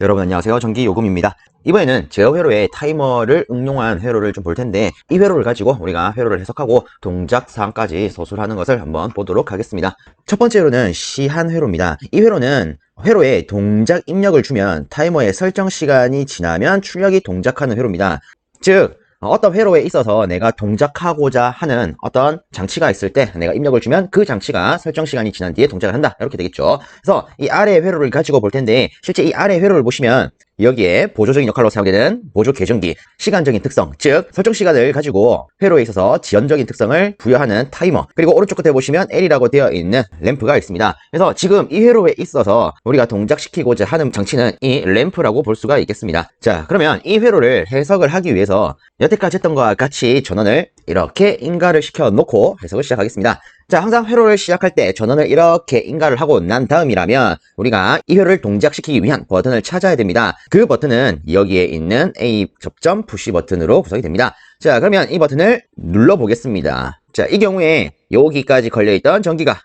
여러분 안녕하세요. 전기요금입니다. 이번에는 제어 회로에 타이머를 응용한 회로를 좀 볼 텐데 이 회로를 가지고 우리가 회로를 해석하고 동작 사항까지 서술하는 것을 한번 보도록 하겠습니다. 첫 번째 회로는 시한 회로입니다. 이 회로는 회로에 동작 입력을 주면 타이머의 설정 시간이 지나면 출력이 동작하는 회로입니다. 즉 어떤 회로에 있어서 내가 동작하고자 하는 어떤 장치가 있을 때 내가 입력을 주면 그 장치가 설정 시간이 지난 뒤에 동작을 한다. 이렇게 되겠죠. 그래서 이 아래 회로를 가지고 볼 텐데 실제 이 아래 회로를 보시면 여기에 보조적인 역할로 사용되는 보조 계정기, 시간적인 특성, 즉 설정 시간을 가지고 회로에 있어서 지연적인 특성을 부여하는 타이머, 그리고 오른쪽 끝에 보시면 L이라고 되어 있는 램프가 있습니다. 그래서 지금 이 회로에 있어서 우리가 동작시키고자 하는 장치는 이 램프라고 볼 수가 있겠습니다. 자, 그러면 이 회로를 해석을 하기 위해서 여태까지 했던 것과 같이 전원을 이렇게 인가를 시켜 놓고 해석을 시작하겠습니다. 자, 항상 회로를 시작할 때 전원을 이렇게 인가를 하고 난 다음이라면 우리가 이 회로를 동작시키기 위한 버튼을 찾아야 됩니다. 그 버튼은 여기에 있는 A 접점 푸시 버튼으로 구성이 됩니다. 자, 그러면 이 버튼을 눌러 보겠습니다. 자, 이 경우에 여기까지 걸려있던 전기가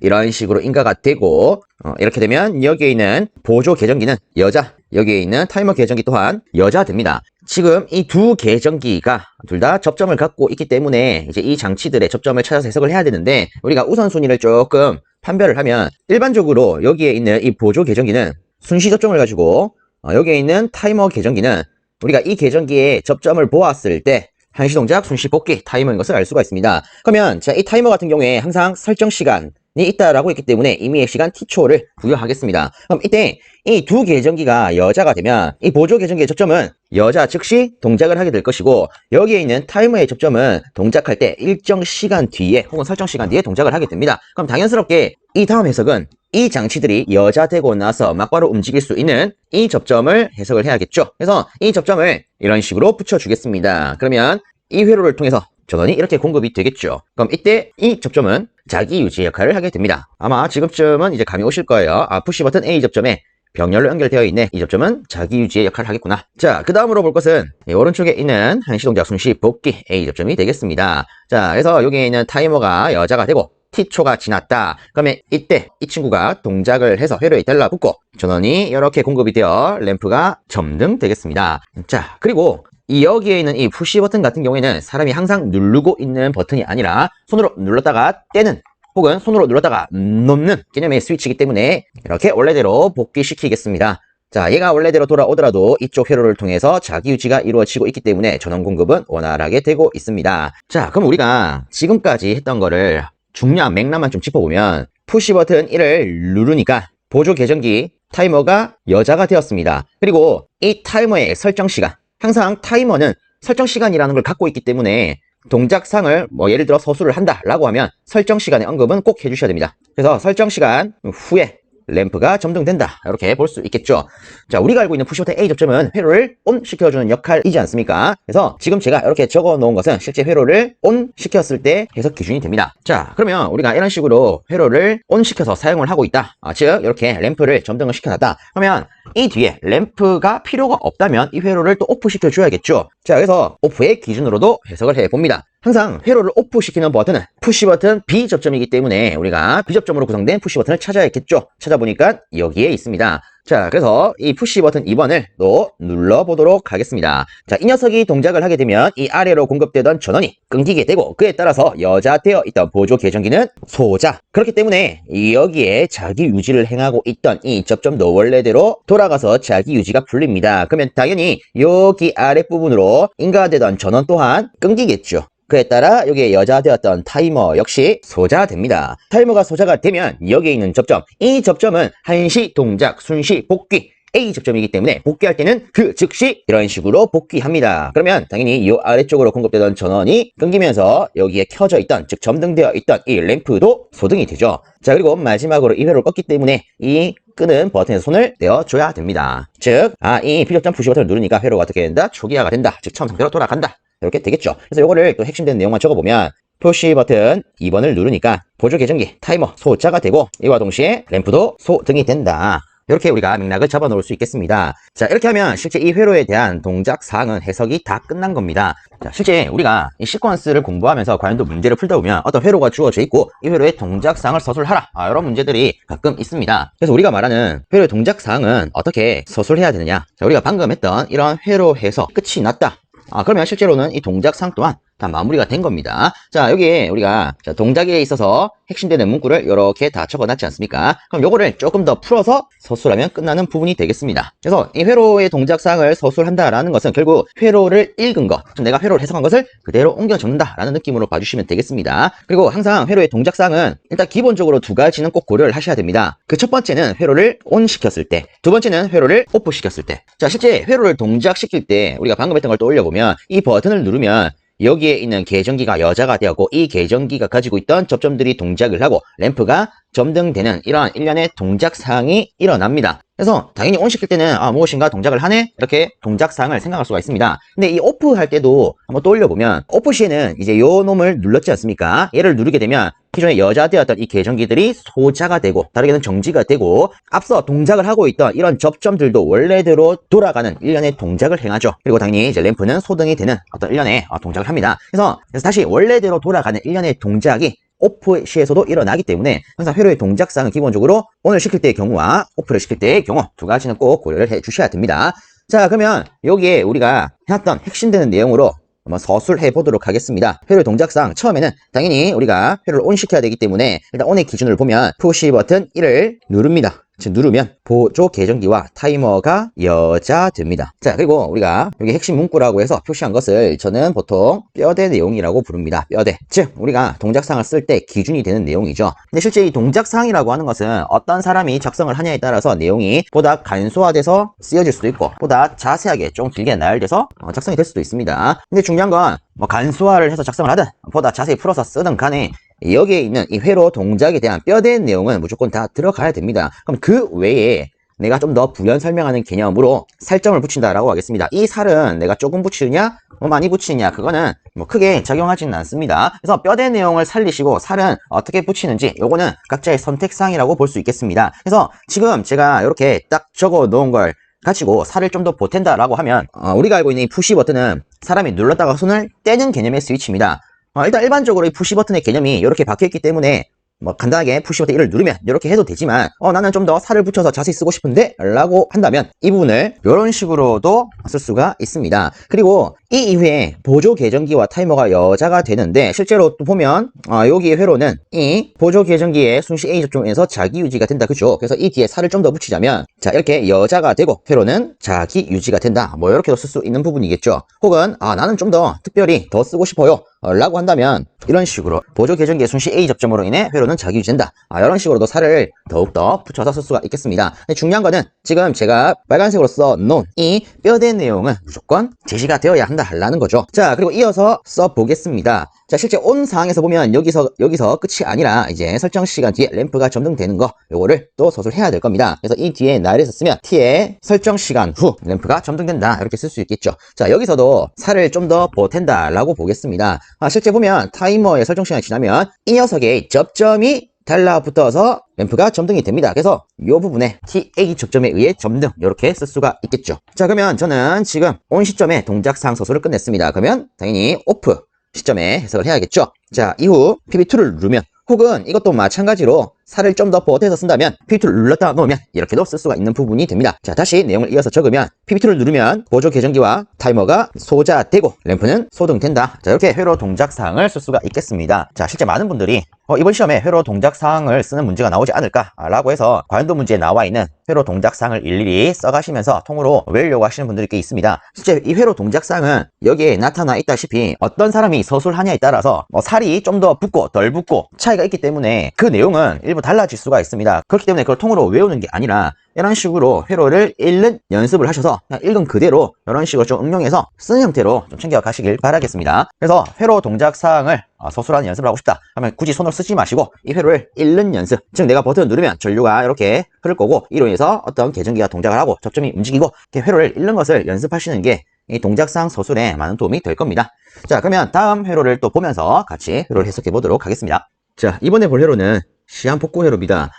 이런 식으로 인가가 되고 어, 이렇게 되면 여기에 있는 보조 계정기는 여자 여기에 있는 타이머 계정기 또한 여자 됩니다 지금 이 두 계정기가 둘 다 접점을 갖고 있기 때문에 이제 이 장치들의 접점을 찾아서 해석을 해야 되는데 우리가 우선순위를 조금 판별을 하면 일반적으로 여기에 있는 이 보조 계정기는 순시 접점을 가지고 어, 여기에 있는 타이머 계정기는 우리가 이 계정기의 접점을 보았을 때 한시 동작 순시 복귀 타이머인 것을 알 수가 있습니다. 그러면 자, 이 타이머 같은 경우에 항상 설정 시간이 있다라고 했기 때문에 임의의 시간 t초를 부여하겠습니다. 그럼 이때 이 두 계정기가 여자가 되면 이 보조 계정기의 접점은 여자 즉시 동작을 하게 될 것이고 여기에 있는 타이머의 접점은 동작할 때 일정 시간 뒤에 혹은 설정 시간 뒤에 동작을 하게 됩니다. 그럼 당연스럽게 이 다음 해석은 이 장치들이 여자 되고 나서 막바로 움직일 수 있는 이 접점을 해석을 해야겠죠. 그래서 이 접점을 이런 식으로 붙여주겠습니다. 그러면 이 회로를 통해서 전원이 이렇게 공급이 되겠죠. 그럼 이때 이 접점은 자기 유지 역할을 하게 됩니다. 아마 지금쯤은 이제 감이 오실 거예요. 아, 푸시 버튼 A 접점에 병렬로 연결되어 있네. 이 접점은 자기 유지의 역할을 하겠구나. 자, 그 다음으로 볼 것은 이 오른쪽에 있는 한시동작 순시 복귀 A 접점이 되겠습니다. 자, 그래서 여기에 있는 타이머가 여자가 되고 T초가 지났다. 그러면 이때 이 친구가 동작을 해서 회로에 달라붙고 전원이 이렇게 공급이 되어 램프가 점등 되겠습니다. 자, 그리고 이 여기에 있는 이 푸시 버튼 같은 경우에는 사람이 항상 누르고 있는 버튼이 아니라 손으로 눌렀다가 떼는 혹은 손으로 눌렀다가 놓는 개념의 스위치이기 때문에 이렇게 원래대로 복귀시키겠습니다. 자, 얘가 원래대로 돌아오더라도 이쪽 회로를 통해서 자기 유지가 이루어지고 있기 때문에 전원 공급은 원활하게 되고 있습니다. 자, 그럼 우리가 지금까지 했던 거를 중요한 맥락만 좀 짚어보면 푸시 버튼 1을 누르니까 보조 계정기 타이머가 여자가 되었습니다. 그리고 이 타이머의 설정 시간 항상 타이머는 설정 시간이라는 걸 갖고 있기 때문에 동작상을 뭐 예를 들어 서술을 한다라고 하면 설정 시간의 언급은 꼭 해주셔야 됩니다. 그래서 설정 시간 후에 램프가 점등된다. 이렇게 볼 수 있겠죠. 자 우리가 알고 있는 푸시버튼 A 접점은 회로를 ON 시켜주는 역할이지 않습니까? 그래서 지금 제가 이렇게 적어 놓은 것은 실제 회로를 ON 시켰을 때 해석 기준이 됩니다. 자 그러면 우리가 이런 식으로 회로를 ON 시켜서 사용을 하고 있다. 아, 즉 이렇게 램프를 점등을 시켜놨다. 그러면 이 뒤에 램프가 필요가 없다면 이 회로를 또 오프 시켜줘야겠죠. 자 그래서 오프의 기준으로도 해석을 해봅니다 항상 회로를 오프시키는 버튼은 푸시 버튼 B 접점이기 때문에 우리가 B 접점으로 구성된 푸시 버튼을 찾아야겠죠. 찾아보니까 여기에 있습니다. 자, 그래서 이 푸시 버튼 2번을 또 눌러보도록 하겠습니다. 자, 이 녀석이 동작을 하게 되면 이 아래로 공급되던 전원이 끊기게 되고 그에 따라서 여자 되어 있던 보조 계정기는 소자. 그렇기 때문에 여기에 자기 유지를 행하고 있던 이 접점도 원래대로 돌아가서 자기 유지가 풀립니다. 그러면 당연히 여기 아랫부분으로 인가되던 전원 또한 끊기겠죠. 그에 따라 여기에 여자 되었던 타이머 역시 소자 됩니다. 타이머가 소자가 되면 여기에 있는 접점, 이 접점은 한시 동작 순시 복귀 A 접점이기 때문에 복귀할 때는 그 즉시 이런 식으로 복귀합니다. 그러면 당연히 이 아래쪽으로 공급되던 전원이 끊기면서 여기에 켜져 있던 즉 점등되어 있던 이 램프도 소등이 되죠. 자 그리고 마지막으로 이 회로를 껐기 때문에 이 끄는 버튼에 손을 내어줘야 됩니다. 즉, 아, 이 비접점 푸시 버튼을 누르니까 회로가 어떻게 된다? 초기화가 된다. 즉, 처음 상태로 돌아간다. 이렇게 되겠죠. 그래서 요거를 또 핵심된 내용만 적어보면 표시 버튼 2번을 누르니까 보조 계정기 타이머 소자가 되고 이와 동시에 램프도 소등이 된다. 이렇게 우리가 맥락을 잡아 놓을 수 있겠습니다. 자, 이렇게 하면 실제 이 회로에 대한 동작 사항은 해석이 다 끝난 겁니다. 자, 실제 우리가 이 시퀀스를 공부하면서 과연도 문제를 풀다 보면 어떤 회로가 주어져 있고 이 회로의 동작 사항을 서술하라. 아, 이런 문제들이 가끔 있습니다. 그래서 우리가 말하는 회로의 동작 사항은 어떻게 서술해야 되느냐? 자, 우리가 방금 했던 이런 회로에서 끝이 났다. 아, 그러면 실제로는 이 동작상 또한 다 마무리가 된 겁니다. 자, 여기에 우리가 자, 동작에 있어서 핵심되는 문구를 이렇게 다 적어놨지 않습니까? 그럼 요거를 조금 더 풀어서 서술하면 끝나는 부분이 되겠습니다. 그래서 이 회로의 동작상을 서술한다라는 것은 결국 회로를 읽은 것, 즉 내가 회로를 해석한 것을 그대로 옮겨 적는다라는 느낌으로 봐주시면 되겠습니다. 그리고 항상 회로의 동작상은 일단 기본적으로 두 가지는 꼭 고려를 하셔야 됩니다. 그 첫 번째는 회로를 ON 시켰을 때, 두 번째는 회로를 OFF 시켰을 때. 자, 실제 회로를 동작시킬 때 우리가 방금 했던 걸 떠올려 보면 이 버튼을 누르면 여기에 있는 계정기가 여자가 되었고 이 계정기가 가지고 있던 접점들이 동작을 하고 램프가 점등되는 이러한 일련의 동작 사항이 일어납니다. 그래서 당연히 온 시킬 때는 아 무엇인가 동작을 하네 이렇게 동작 사항을 생각할 수가 있습니다. 근데 이 오프 할 때도 한번 떠올려 보면 오프 시에는 이제 요 놈을 눌렀지 않습니까? 얘를 누르게 되면 기존에 여자 되었던 이 계정기들이 소자가 되고 다르게는 정지가 되고 앞서 동작을 하고 있던 이런 접점들도 원래대로 돌아가는 일련의 동작을 행하죠. 그리고 당연히 이제 램프는 소등이 되는 어떤 일련의 어, 동작을 합니다. 그래서, 그래서 다시 원래대로 돌아가는 일련의 동작이 오프 시에서도 일어나기 때문에 항상 회로의 동작상은 기본적으로 오늘 시킬 때의 경우와 오프를 시킬 때의 경우 두 가지는 꼭 고려를 해 주셔야 됩니다. 자 그러면 여기에 우리가 해놨던 핵심되는 내용으로 한번 서술해 보도록 하겠습니다. 회로 동작상 처음에는 당연히 우리가 회로를 온 시켜야 되기 때문에 일단 온의 기준을 보면 푸시 버튼 1을 누릅니다. 즉 누르면 보조 계정기와 타이머가 여자됩니다. 자 그리고 우리가 여기 핵심 문구라고 해서 표시한 것을 저는 보통 뼈대 내용이라고 부릅니다. 뼈대. 즉 우리가 동작상을 쓸 때 기준이 되는 내용이죠. 근데 실제 이 동작상이라고 하는 것은 어떤 사람이 작성을 하냐에 따라서 내용이 보다 간소화돼서 쓰여질 수도 있고 보다 자세하게 좀 길게 나열돼서 어, 작성이 될 수도 있습니다. 근데 중요한 건 뭐 간소화를 해서 작성을 하든 보다 자세히 풀어서 쓰든 간에 여기에 있는 이 회로 동작에 대한 뼈대 내용은 무조건 다 들어가야 됩니다. 그럼 그 외에 내가 좀 더 부연 설명하는 개념으로 살점을 붙인다라고 하겠습니다. 이 살은 내가 조금 붙이느냐, 뭐 많이 붙이느냐, 그거는 뭐 크게 작용하지는 않습니다. 그래서 뼈대 내용을 살리시고 살은 어떻게 붙이는지 요거는 각자의 선택사항이라고 볼 수 있겠습니다. 그래서 지금 제가 이렇게 딱 적어 놓은 걸 가지고 살을 좀 더 보탠다라고 하면 어, 우리가 알고 있는 이 푸시 버튼은 사람이 눌렀다가 손을 떼는 개념의 스위치입니다. 어, 일단 일반적으로 이 푸시 버튼의 개념이 이렇게 박혀있기 때문에 뭐 간단하게 푸시 버튼 1을 누르면 이렇게 해도 되지만 어 나는 좀 더 살을 붙여서 자세히 쓰고 싶은데 라고 한다면 이 부분을 이런 식으로도 쓸 수가 있습니다. 그리고 이 이후에 보조 계정기와 타이머가 여자가 되는데 실제로 또 보면 어, 여기 회로는 이 보조 계정기의 순시 A 접종에서 자기 유지가 된다. 그죠? 그래서 이 뒤에 살을 좀 더 붙이자면 자 이렇게 여자가 되고 회로는 자기 유지가 된다. 뭐 이렇게도 쓸 수 있는 부분이겠죠. 혹은 아 나는 좀 더 특별히 더 쓰고 싶어요. 어, 라고 한다면 이런 식으로 보조 계정기의 순시 A 접점으로 인해 회로는 자기 유지된다. 아, 이런 식으로도 살을 더욱더 붙여서 쓸 수가 있겠습니다. 중요한 거는 지금 제가 빨간색으로 써놓은 이 뼈대 내용은 무조건 제시가 되어야 한다 라는 거죠. 자, 그리고 이어서 써보겠습니다. 자, 실제 온 상황에서 보면 여기서, 여기서 끝이 아니라 이제 설정 시간 뒤에 램프가 점등되는 거, 요거를 또 서술해야 될 겁니다. 그래서 이 뒤에 날에서 쓰면 t의 설정 시간 후 램프가 점등된다. 이렇게 쓸 수 있겠죠. 자, 여기서도 살을 좀 더 보탠다 라고 보겠습니다. 아, 실제 보면 타이머의 설정 시간이 지나면 이 녀석의 접점이 달라붙어서 램프가 점등이 됩니다. 그래서 이 부분에 TA 접점에 의해 점등 이렇게 쓸 수가 있겠죠. 자 그러면 저는 지금 온 시점에 동작상 서술을 끝냈습니다. 그러면 당연히 오프 시점에 해석을 해야겠죠. 자 이후 PB2를 누르면 혹은 이것도 마찬가지로 살을 좀 더 보태서 쓴다면 PB2를 눌렀다 놓으면 이렇게도 쓸 수가 있는 부분이 됩니다. 자 다시 내용을 이어서 적으면 PB2를 누르면 보조 계정기와 타이머가 소자되고 램프는 소등된다. 자 이렇게 회로 동작 사항을 쓸 수가 있겠습니다. 자 실제 많은 분들이 어, 이번 시험에 회로 동작 사항을 쓰는 문제가 나오지 않을까라고 해서 과연도 문제에 나와 있는 회로 동작 사항을 일일이 써가시면서 통으로 외우려고 하시는 분들이 꽤 있습니다. 실제 이 회로 동작 사항은 여기에 나타나 있다시피 어떤 사람이 서술하냐에 따라서 뭐 살이 좀더 붙고 덜 붙고 차이가 있기 때문에 그 내용은 일부 달라질 수가 있습니다. 그렇기 때문에 그걸 통으로 외우는 게 아니라 이런 식으로 회로를 읽는 연습을 하셔서 그냥 읽은 그대로 이런 식으로 좀 응용해서 쓰는 형태로 좀 챙겨가시길 바라겠습니다. 그래서 회로 동작 사항을 어, 서술하는 연습을 하고 싶다 하면 굳이 손을 쓰지 마시고 이 회로를 읽는 연습 즉 내가 버튼을 누르면 전류가 이렇게 흐를 거고 이로 인해서 어떤 계정기가 동작을 하고 접점이 움직이고 이렇게 회로를 읽는 것을 연습하시는 게 이 동작상 서술에 많은 도움이 될 겁니다. 자 그러면 다음 회로를 또 보면서 같이 회로를 해석해 보도록 하겠습니다. 자 이번에 볼 회로는 시한 복구 회로입니다.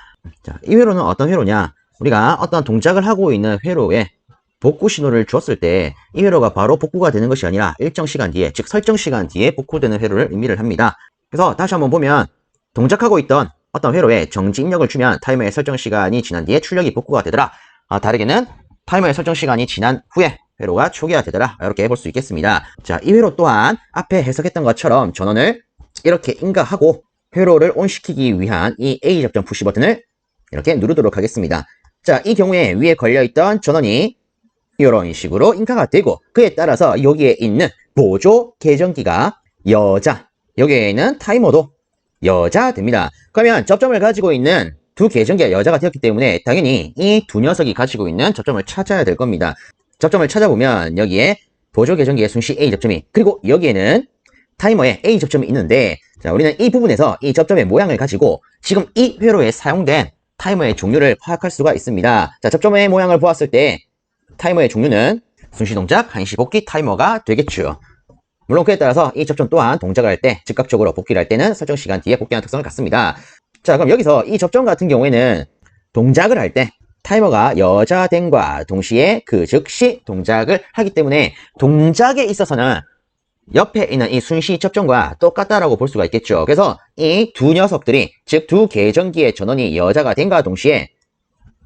자, 이 회로는 어떤 회로냐? 우리가 어떤 동작을 하고 있는 회로에 복구 신호를 줬을 때 이 회로가 바로 복구가 되는 것이 아니라 일정 시간 뒤에 즉 설정 시간 뒤에 복구되는 회로를 의미를 합니다. 그래서 다시 한번 보면 동작하고 있던 어떤 회로에 정지 입력을 주면 타이머의 설정 시간이 지난 뒤에 출력이 복구가 되더라. 아, 다르게는 타이머의 설정 시간이 지난 후에 회로가 초기화 되더라. 이렇게 볼수 있겠습니다. 자, 이 회로 또한 앞에 해석했던 것처럼 전원을 이렇게 인가하고 회로를 온시키기 위한 이 A 접점 푸시 버튼을 이렇게 누르도록 하겠습니다. 자, 이 경우에 위에 걸려있던 전원이 이런 식으로 인가가 되고 그에 따라서 여기에 있는 보조 계정기가 여자 여기에는 타이머도 여자 됩니다. 그러면 접점을 가지고 있는 두 계정기가 여자가 되었기 때문에 당연히 이 두 녀석이 가지고 있는 접점을 찾아야 될 겁니다. 접점을 찾아보면 여기에 보조 계정기의 순시 A 접점이 그리고 여기에는 타이머에 A 접점이 있는데 자 우리는 이 부분에서 이 접점의 모양을 가지고 지금 이 회로에 사용된 타이머의 종류를 파악할 수가 있습니다. 자 접점의 모양을 보았을 때 타이머의 종류는 순시 동작, 한시 복귀 타이머가 되겠죠. 물론 그에 따라서 이 접점 또한 동작을 할 때 즉각적으로 복귀를 할 때는 설정 시간 뒤에 복귀하는 특성을 갖습니다. 자 그럼 여기서 이 접점 같은 경우에는 동작을 할 때 타이머가 여자됨과 동시에 그 즉시 동작을 하기 때문에 동작에 있어서는 옆에 있는 이 순시 접점과 똑같다라고 볼 수가 있겠죠. 그래서 이 두 녀석들이 즉 두 계정기의 전원이 여자가 된과 동시에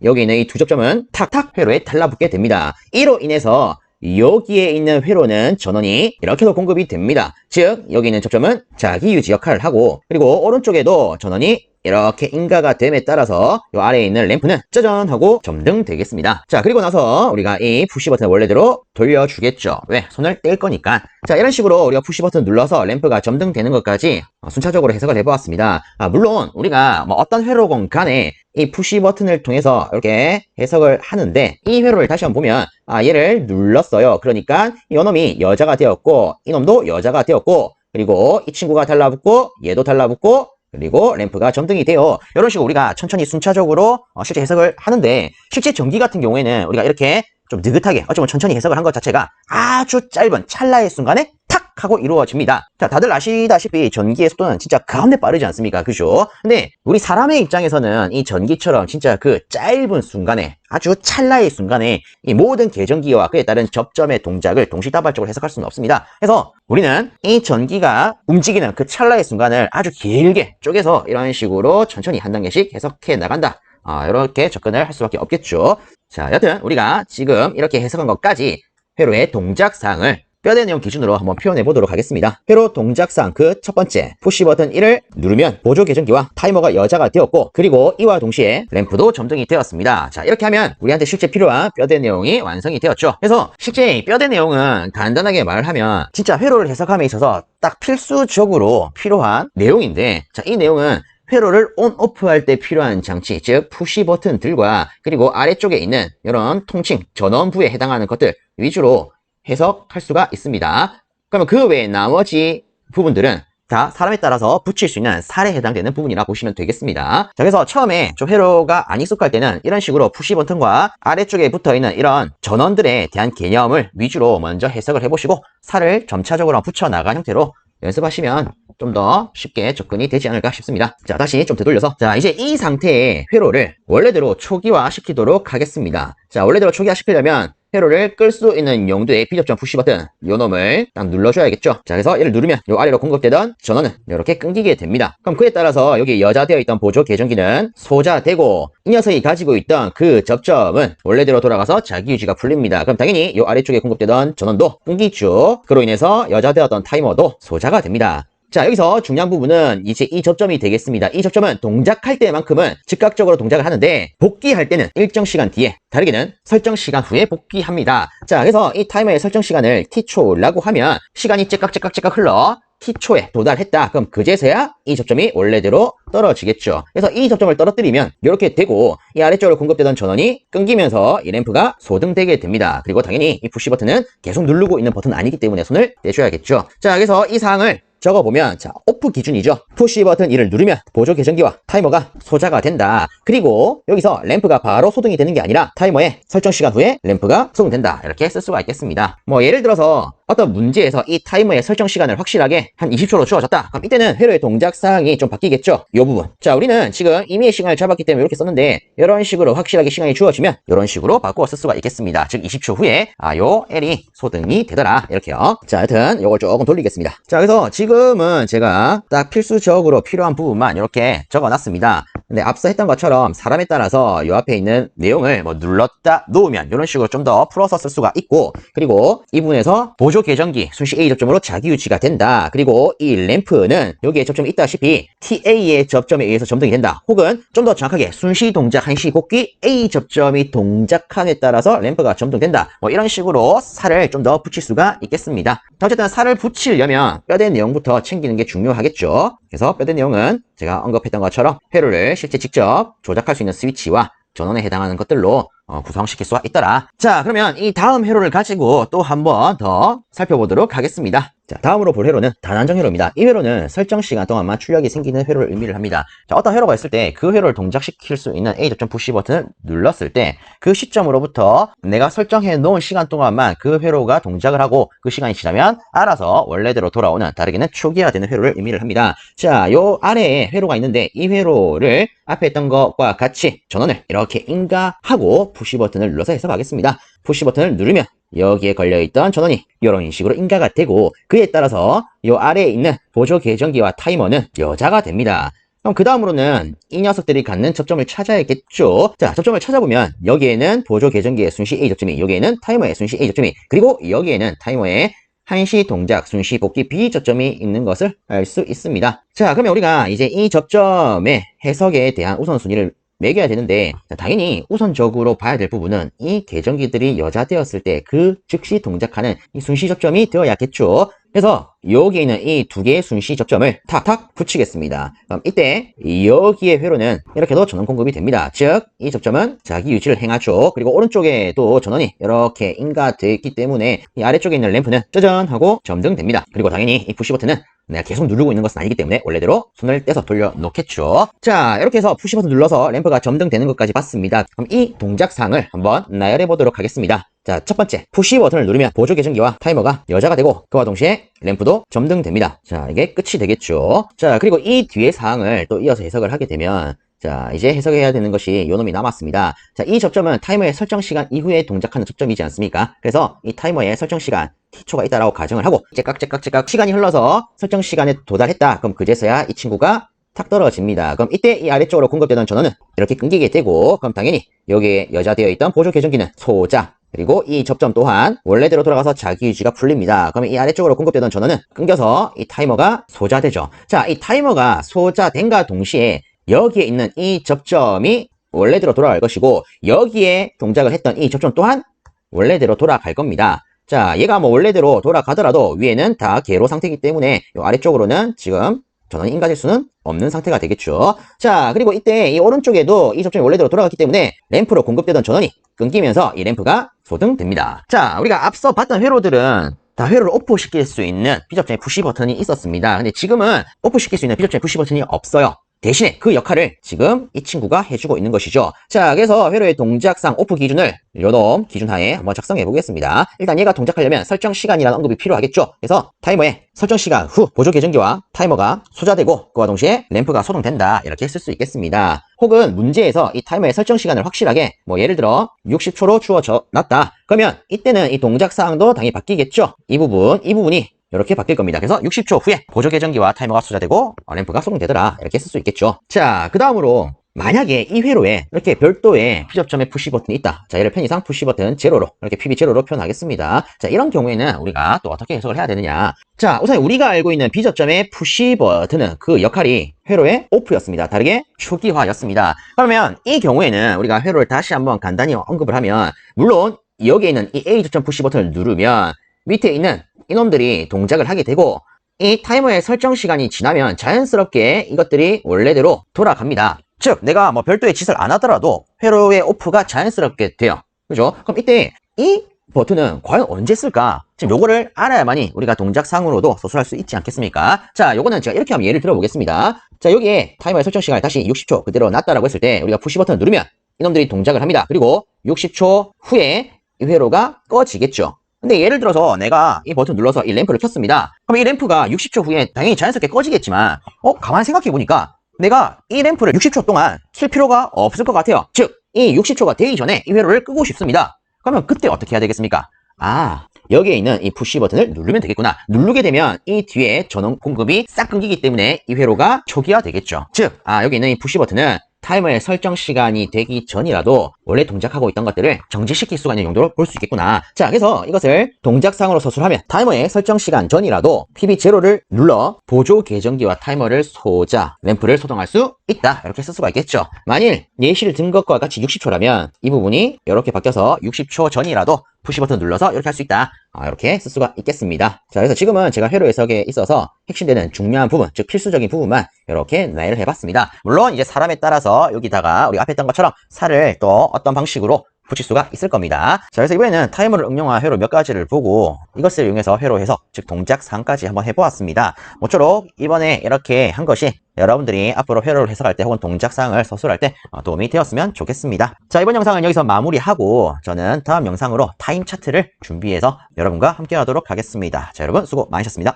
여기 있는 이 두 접점은 탁탁 회로에 달라붙게 됩니다. 이로 인해서 여기에 있는 회로는 전원이 이렇게도 공급이 됩니다. 즉 여기 있는 접점은 자기 유지 역할을 하고 그리고 오른쪽에도 전원이 이렇게 인가가 됨에 따라서 이 아래에 있는 램프는 짜잔 하고 점등 되겠습니다. 자 그리고 나서 우리가 이 푸시 버튼을 원래대로 돌려주겠죠. 왜? 손을 뗄 거니까. 자 이런 식으로 우리가 푸시 버튼 눌러서 램프가 점등되는 것까지 어, 순차적으로 해석을 해보았습니다. 아, 물론 우리가 뭐 어떤 회로건 간에 이 푸시 버튼을 통해서 이렇게 해석을 하는데 이 회로를 다시 한번 보면 아 얘를 눌렀어요. 그러니까 이 놈이 여자가 되었고 이놈도 여자가 되었고 그리고 이 친구가 달라붙고 얘도 달라붙고 그리고 램프가 점등이 돼요. 이런 식으로 우리가 천천히 순차적으로 어, 실제 해석을 하는데 실제 전기 같은 경우에는 우리가 이렇게 좀 느긋하게 어쩌면 천천히 해석을 한 것 자체가 아주 짧은 찰나의 순간에 탁 하고 이루어집니다. 자, 다들 아시다시피 전기의 속도는 진짜 가운데 빠르지 않습니까? 그죠? 근데 우리 사람의 입장에서는 이 전기처럼 진짜 그 짧은 순간에 아주 찰나의 순간에 이 모든 계전기와 그에 따른 접점의 동작을 동시다발적으로 해석할 수는 없습니다. 그래서 우리는 이 전기가 움직이는 그 찰나의 순간을 아주 길게 쪼개서 이런 식으로 천천히 한 단계씩 해석해 나간다. 아, 이렇게 접근을 할 수밖에 없겠죠. 자, 여튼 우리가 지금 이렇게 해석한 것까지 회로의 동작사항을 뼈대 내용 기준으로 한번 표현해 보도록 하겠습니다. 회로 동작상 그 첫 번째 푸시 버튼 1을 누르면 보조 계정기와 타이머가 여자가 되었고 그리고 이와 동시에 램프도 점등이 되었습니다. 자 이렇게 하면 우리한테 실제 필요한 뼈대 내용이 완성이 되었죠. 그래서 실제 이 뼈대 내용은 간단하게 말을 하면 진짜 회로를 해석함에 있어서 딱 필수적으로 필요한 내용인데 자 이 내용은 회로를 온, 오프 할 때 필요한 장치, 즉 푸시 버튼들과 그리고 아래쪽에 있는 이런 통칭, 전원부에 해당하는 것들 위주로 해석할 수가 있습니다. 그러면 그 외에 나머지 부분들은 다 사람에 따라서 붙일 수 있는 살에 해당되는 부분이라 보시면 되겠습니다. 자, 그래서 처음에 좀 회로가 안 익숙할 때는 이런 식으로 푸시 버튼과 아래쪽에 붙어 있는 이런 전원들에 대한 개념을 위주로 먼저 해석을 해보시고 살을 점차적으로 붙여 나간 형태로 연습하시면 좀 더 쉽게 접근이 되지 않을까 싶습니다. 자, 다시 좀 되돌려서. 자, 이제 이 상태의 회로를 원래대로 초기화 시키도록 하겠습니다. 자, 원래대로 초기화 시키려면 회로를 끌 수 있는 용도의 비접점 푸시 버튼 요 놈을 딱 눌러줘야겠죠? 자 그래서 얘를 누르면 요 아래로 공급되던 전원은 이렇게 끊기게 됩니다. 그럼 그에 따라서 여기 여자 되어 있던 보조 계정기는 소자되고 이 녀석이 가지고 있던 그 접점은 원래대로 돌아가서 자기 유지가 풀립니다. 그럼 당연히 요 아래쪽에 공급되던 전원도 끊기죠. 그로 인해서 여자 되었던 타이머도 소자가 됩니다 자 여기서 중요한 부분은 이제 이 접점이 되겠습니다. 이 접점은 동작할 때만큼은 즉각적으로 동작을 하는데 복귀할 때는 일정 시간 뒤에 다르게는 설정 시간 후에 복귀합니다. 자 그래서 이 타이머의 설정 시간을 t초라고 하면 시간이 째깍째깍째깍 흘러 t초에 도달했다. 그럼 그제서야 이 접점이 원래대로 떨어지겠죠. 그래서 이 접점을 떨어뜨리면 이렇게 되고 이 아래쪽으로 공급되던 전원이 끊기면서 이 램프가 소등되게 됩니다. 그리고 당연히 이 푸시 버튼은 계속 누르고 있는 버튼은 아니기 때문에 손을 떼셔야겠죠. 자 그래서 이 사항을 적어보면 자 오프 기준이죠. 푸시 버튼 이를 누르면 보조 계정기와 타이머가 소자가 된다. 그리고 여기서 램프가 바로 소등이 되는 게 아니라 타이머의 설정 시간 후에 램프가 소등된다. 이렇게 쓸 수가 있겠습니다. 뭐 예를 들어서 어떤 문제에서 이 타이머의 설정 시간을 확실하게 한 20초로 주어졌다. 그럼 이때는 회로의 동작 사항이 좀 바뀌겠죠. 이 부분. 자, 우리는 지금 임의의 시간을 잡았기 때문에 이렇게 썼는데 이런 식으로 확실하게 시간이 주어지면 이런 식으로 바꾸어 쓸 수가 있겠습니다. 즉 20초 후에 아, 요 L이 소등이 되더라. 이렇게요. 자, 하여튼 요걸 조금 돌리겠습니다. 자, 그래서 지금은 제가 딱 필수적으로 필요한 부분만 이렇게 적어놨습니다. 근데 앞서 했던 것처럼 사람에 따라서 요 앞에 있는 내용을 뭐 눌렀다 놓으면 이런 식으로 좀 더 풀어서 쓸 수가 있고 그리고 이 부분에서 보조 계정기 순시 A 접점으로 자기 유치가 된다. 그리고 이 램프는 여기에 접점이 있다시피 TA의 접점에 의해서 점등이 된다. 혹은 좀 더 정확하게 순시 동작 한시 곱기 A 접점이 동작함에 따라서 램프가 점등된다. 뭐 이런 식으로 살을 좀 더 붙일 수가 있겠습니다. 자, 어쨌든 살을 붙이려면 뼈대 내용부터 챙기는 게 중요하겠죠. 그래서 뼈대 내용은 제가 언급했던 것처럼 회로를 실제 직접 조작할 수 있는 스위치와 전원에 해당하는 것들로 어, 구성시킬 수가 있더라. 자, 그러면 이 다음 회로를 가지고 또 한번 더 살펴보도록 하겠습니다. 자, 다음으로 볼 회로는 단안정 회로입니다. 이 회로는 설정 시간 동안만 출력이 생기는 회로를 의미를 합니다. 자, 어떤 회로가 있을 때 그 회로를 동작시킬 수 있는 A 접점 푸시 버튼을 눌렀을 때 그 시점으로부터 내가 설정해 놓은 시간 동안만 그 회로가 동작을 하고 그 시간이 지나면 알아서 원래대로 돌아오는 다르게는 초기화 되는 회로를 의미를 합니다. 자, 요 아래에 회로가 있는데 이 회로를 앞에 했던 것과 같이 전원을 이렇게 인가하고 푸시 버튼을 눌러서 해석하겠습니다. 푸시 버튼을 누르면 여기에 걸려있던 전원이 이런 식으로 인가가 되고 그에 따라서 요 아래에 있는 보조 계정기와 타이머는 여자가 됩니다. 그럼 그 다음으로는 이 녀석들이 갖는 접점을 찾아야겠죠. 자, 접점을 찾아보면 여기에는 보조 계정기의 순시 A 접점이, 여기에는 타이머의 순시 A 접점이, 그리고 여기에는 타이머의 한시 동작 순시 복귀 B 접점이 있는 것을 알 수 있습니다. 자, 그러면 우리가 이제 이 접점의 해석에 대한 우선순위를 매겨야 되는데 자, 당연히 우선적으로 봐야 될 부분은 이 계정기들이 여자되었을 때 그 즉시 동작하는 이 순시 접점이 되어야겠죠. 그래서 여기에 있는 이 두 개의 순시 접점을 탁탁 붙이겠습니다. 그럼 이때 여기의 회로는 이렇게도 전원 공급이 됩니다. 즉 이 접점은 자기 유지를 행하죠. 그리고 오른쪽에도 전원이 이렇게 인가되어 있기 때문에 이 아래쪽에 있는 램프는 짜잔 하고 점등됩니다. 그리고 당연히 이 푸시 버튼은 내가 계속 누르고 있는 것은 아니기 때문에 원래대로 손을 떼서 돌려놓겠죠. 자, 이렇게 해서 푸시 버튼 눌러서 램프가 점등되는 것까지 봤습니다. 그럼 이 동작상을 한번 나열해 보도록 하겠습니다. 자, 첫 번째, 푸시 버튼을 누르면 보조 계정기와 타이머가 여자가 되고 그와 동시에 램프도 점등됩니다. 자, 이게 끝이 되겠죠. 자, 그리고 이 뒤의 사항을 또 이어서 해석을 하게 되면 자, 이제 해석해야 되는 것이 요놈이 남았습니다. 자, 이 접점은 타이머의 설정 시간 이후에 동작하는 접점이지 않습니까? 그래서 이 타이머의 설정 시간 T초가 있다라고 가정을 하고 째깍째깍째깍 시간이 흘러서 설정 시간에 도달했다. 그럼 그제서야 이 친구가 탁 떨어집니다. 그럼 이때 이 아래쪽으로 공급되던 전원은 이렇게 끊기게 되고 그럼 당연히 여기에 여자 되어 있던 보조 계정기는 소자 그리고 이 접점 또한 원래대로 돌아가서 자기 유지가 풀립니다. 그러면 이 아래쪽으로 공급되던 전원은 끊겨서 이 타이머가 소자되죠. 자, 이 타이머가 소자된과 동시에 여기에 있는 이 접점이 원래대로 돌아갈 것이고 여기에 동작을 했던 이 접점 또한 원래대로 돌아갈 겁니다. 자, 얘가 뭐 원래대로 돌아가더라도 위에는 다 개로 상태이기 때문에 이 아래쪽으로는 지금 전원이 인가될 수는 없는 상태가 되겠죠. 자, 그리고 이때 이 오른쪽에도 이 접점이 원래대로 돌아갔기 때문에 램프로 공급되던 전원이 끊기면서 이 램프가 소등됩니다. 자, 우리가 앞서 봤던 회로들은 다 회로를 오프 시킬 수 있는 B접점의 푸시 버튼이 있었습니다. 근데 지금은 오프 시킬 수 있는 B접점의 푸시 버튼이 없어요. 대신에 그 역할을 지금 이 친구가 해주고 있는 것이죠. 자, 그래서 회로의 동작상 오프 기준을 요놈 기준하에 한번 작성해 보겠습니다. 일단 얘가 동작하려면 설정 시간이라는 언급이 필요하겠죠. 그래서 타이머에 설정 시간 후 보조 계정기와 타이머가 소자되고 그와 동시에 램프가 소동된다. 이렇게 쓸 수 있겠습니다. 혹은 문제에서 이 타이머의 설정 시간을 확실하게 뭐 예를 들어 60초로 주어져 놨다. 그러면 이때는 이 동작 사항도 당연히 바뀌겠죠. 이 부분, 이 부분이 이렇게 바뀔 겁니다. 그래서 60초 후에 보조 계정기와 타이머가 소자되고 어, 램프가 소동되더라. 이렇게 쓸 수 있겠죠. 자, 그 다음으로 만약에 이 회로에 이렇게 별도의 P접점의 푸시 버튼이 있다. 자, 얘를 편의상 푸시 버튼 제로로 이렇게 PB 제로로 표현하겠습니다. 자, 이런 경우에는 우리가 또 어떻게 해석을 해야 되느냐. 자, 우선 우리가 알고 있는 B접점의 푸시 버튼은 그 역할이 회로의 오프였습니다. 다르게 초기화였습니다. 그러면 이 경우에는 우리가 회로를 다시 한번 간단히 언급을 하면 물론 여기에 있는 이 A접점 푸시 버튼을 누르면 밑에 있는 이놈들이 동작을 하게 되고 이 타이머의 설정 시간이 지나면 자연스럽게 이것들이 원래대로 돌아갑니다. 즉 내가 뭐 별도의 짓을 안 하더라도 회로의 오프가 자연스럽게 돼요. 그죠? 그럼 이때 이 버튼은 과연 언제 쓸까? 지금 요거를 알아야만이 우리가 동작상으로도 서술할 수 있지 않겠습니까? 자, 요거는 제가 이렇게 한번 예를 들어보겠습니다. 자, 여기에 타이머의 설정 시간을 다시 60초 그대로 놨다라고 했을 때 우리가 푸시 버튼을 누르면 이놈들이 동작을 합니다. 그리고 60초 후에 이 회로가 꺼지겠죠. 근데 예를 들어서 내가 이 버튼 눌러서 이 램프를 켰습니다. 그럼 이 램프가 60초 후에 당연히 자연스럽게 꺼지겠지만, 어, 가만 생각해 보니까 내가 이 램프를 60초 동안 킬 필요가 없을 것 같아요. 즉, 이 60초가 되기 전에 이 회로를 끄고 싶습니다. 그러면 그때 어떻게 해야 되겠습니까? 아, 여기에 있는 이 푸시 버튼을 누르면 되겠구나. 누르게 되면 이 뒤에 전원 공급이 싹 끊기기 때문에 이 회로가 초기화 되겠죠. 즉, 아, 여기 있는 이 푸시 버튼은 타이머의 설정 시간이 되기 전이라도 원래 동작하고 있던 것들을 정지시킬 수가 있는 용도로 볼 수 있겠구나. 자, 그래서 이것을 동작상으로 서술하면 타이머의 설정 시간 전이라도 PB0를 눌러 보조 계정기와 타이머를 소자, 램프를 소동할 수 있다. 이렇게 쓸 수가 있겠죠. 만일 예시를 든 것과 같이 60초라면 이 부분이 이렇게 바뀌어서 60초 전이라도 푸시 버튼 눌러서 이렇게 할 수 있다. 아, 이렇게 쓸 수가 있겠습니다. 자, 그래서 지금은 제가 회로 해석에 있어서 핵심되는 중요한 부분, 즉 필수적인 부분만 이렇게 나열을 해봤습니다. 물론 이제 사람에 따라서 여기다가 우리 앞에 했던 것처럼 살을 또 어떤 방식으로 붙일 수가 있을 겁니다. 자, 그래서 이번에는 타이머를 응용한 회로 몇 가지를 보고 이것을 이용해서 회로 해석, 즉 동작상까지 한번 해보았습니다. 모쪼록 이번에 이렇게 한 것이 여러분들이 앞으로 회로를 해석할 때 혹은 동작상을 서술할 때 어, 도움이 되었으면 좋겠습니다. 자, 이번 영상은 여기서 마무리하고 저는 다음 영상으로 타임 차트를 준비해서 여러분과 함께 하도록 하겠습니다. 자, 여러분 수고 많으셨습니다.